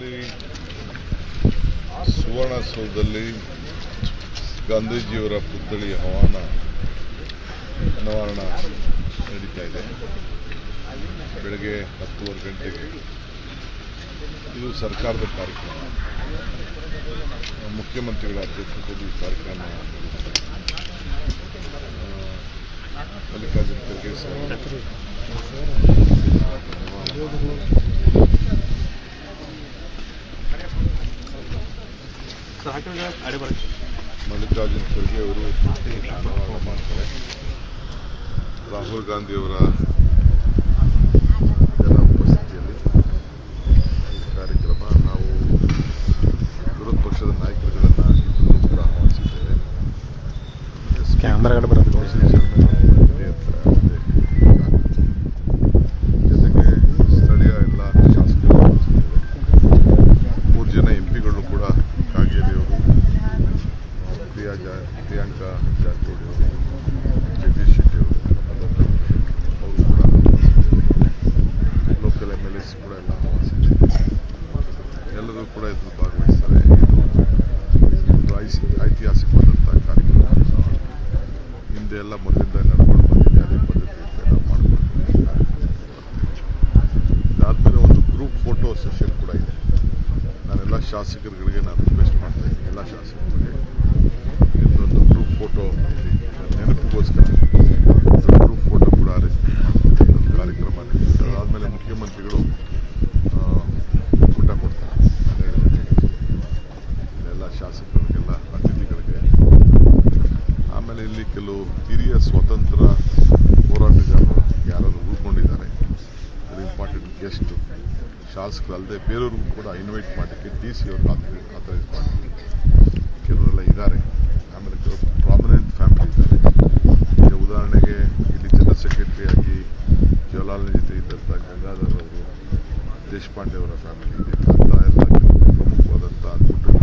ಬೆಳಗಾವಿಯಲ್ಲಿ ಸುವರ್ಣಸೌಧದಲ್ಲಿ ಗಾಂಧೀಜಿಯವರ ಪುತ್ಥಳಿ ಹವಾನ ಅನಾವರಣ ನಡೀತಾ ಇದೆ. ಬೆಳಗ್ಗೆ ಹತ್ತುವರೆ ಗಂಟೆಗೆ ಇದು ಸರ್ಕಾರದ ಕಾರ್ಯಕ್ರಮ. ಮುಖ್ಯಮಂತ್ರಿಗಳ ಅಧ್ಯಕ್ಷತೆಯಲ್ಲಿ ಕಾರ್ಯಕ್ರಮ ಮಲ್ಲಿಕಾರ್ಜುನ ಖರ್ಗೆ ಸರ್. ಮಲ್ಲಿಕಾರ್ಜುನ ಖರ್ಗೆ ಅವರು ರಾಹುಲ್ ಗಾಂಧಿ ಅವರ ಜನ ಉಪಸ್ಥಿತಿಯಲ್ಲಿ ಈ ಕಾರ್ಯಕ್ರಮ ನಾವು ವಿರೋಧ ಪಕ್ಷದ ನಾಯಕರುಗಳನ್ನು ಎಲ್ಲರೂ ಕೂಡ ಇದ್ರು ಭಾಗವಹಿಸ್ತಾರೆ. ಇದು ಐಸಿ ಐತಿಹಾಸಿಕವಾದಂಥ ಕಾರ್ಯಕ್ರಮ. ಹಿಂದೆ ಎಲ್ಲ ಮೊದಲಿಂದ ನಡ್ಕೊಂಡು ಬಂದಿದೆ. ಅದೇ ಪದ್ಧತಿಯಿಂದ ನಾವು ಮಾಡಿಕೊಂಡು ಇದಾದಮೇಲೆ ಒಂದು ಗ್ರೂಪ್ ಫೋಟೋ ಸೆಷನ್ ಕೂಡ ಇದೆ. ನಾನೆಲ್ಲ ಶಾಸಕರುಗಳಿಗೆ ನಾನು ರಿಕ್ವೆಸ್ಟ್ ಮಾಡ್ತಾ ಇದ್ದೀನಿ. ಎಲ್ಲ ಶಾಸಕರಿಗೆ ಇದೊಂದು ಗ್ರೂಪ್ ಫೋಟೋ ನೆನಪಿಗೋಸ್ಕರ ಒಂದು ಗ್ರೂಪ್ ಫೋಟೋ ಕೂಡ ಅರೇಂಜ್ ಒಂದು ಕಾರ್ಯಕ್ರಮ ನಡೀತದೆ ಅದಾದಮೇಲೆ ಮುಖ್ಯಮಂತ್ರಿಗಳು ಆ, ಊಟ ಕೊಡ್ತಾರೆ ಹನ್ನೆರಡು ಗಂಟೆಗೆ ಇಲ್ಲೆಲ್ಲ ಶಾಸಕರಿಗೆಲ್ಲ ಅತಿಥಿಗಳಿಗೆ ಆಮೇಲೆ ಇಲ್ಲಿ ಕೆಲವು ಹಿರಿಯ ಸ್ವತಂತ್ರ ಹೋರಾಟಗಾರರು ಯಾರಾದರೂ ಉಳ್ಕೊಂಡಿದ್ದಾರೆ. ಇಂಪಾರ್ಟೆಂಟ್ ಗೆಸ್ಟ್ ಶಾಸಕರಲ್ಲದೆ ಬೇರೆಯವ್ರಿಗೂ ಕೂಡ ಇನ್ವೈಟ್ ಮಾಡಲಿಕ್ಕೆ ಡಿ ಸಿ ಅವರು ಆಥರೈಸ್ ಮಾಡಿ ಕೆಲವರೆಲ್ಲ ಇದ್ದಾರೆ. ಆಮೇಲೆ ಕೆಲವು ಪ್ರಾಮಿನೆಂಟ್ ಫ್ಯಾಮಿಲಿ ಇದ್ದಾರೆ. ಈಗ ಉದಾಹರಣೆಗೆ ಇಲ್ಲಿ ಜನರಲ್ ಸೆಕ್ರೆಟರಿ ಆಗಿ ಜವಾಹರ್ಲಾಲ್ ಜೊತೆ ಇದ್ದಂಥ ಗಂಗಾಧರ್ ಅವರು, ದೇಶಪಾಂಡೆ ಅವರ ಫ್ಯಾಮಿಲಿ ಇದೆ. ಅಂತ ಎಲ್ಲ ಪ್ರಮುಖವಾದಂಥ ಕುಟುಂಬಗಳನ್ನು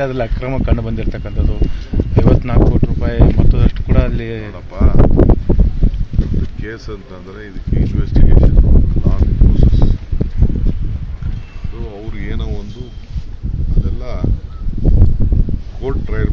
ಇದೆ ಅದರಲ್ಲಿ ಅಕ್ರಮ ಕಂಡು ಬಂದಿರತಕ್ಕಂಥದ್ದು. ಐವತ್ನಾಲ್ಕು ಕೋಟಿ ರೂಪಾಯಿ ಮೊತ್ತದಷ್ಟು ಕೂಡ ಅಲ್ಲಿ ಕೇಸ್ ಅಂತಂದರೆ ಇದಕ್ಕೆ ಇನ್ವೆಸ್ಟಿಗೇಷನ್ ಲಾಂಗ್ ಪ್ರೋಸೆಸ್ ಸೊ ಅವ್ರು ಏನೋ ಒಂದು ಅದೆಲ್ಲ ಕೋರ್ಟ್ ಟ್ರಯಲ್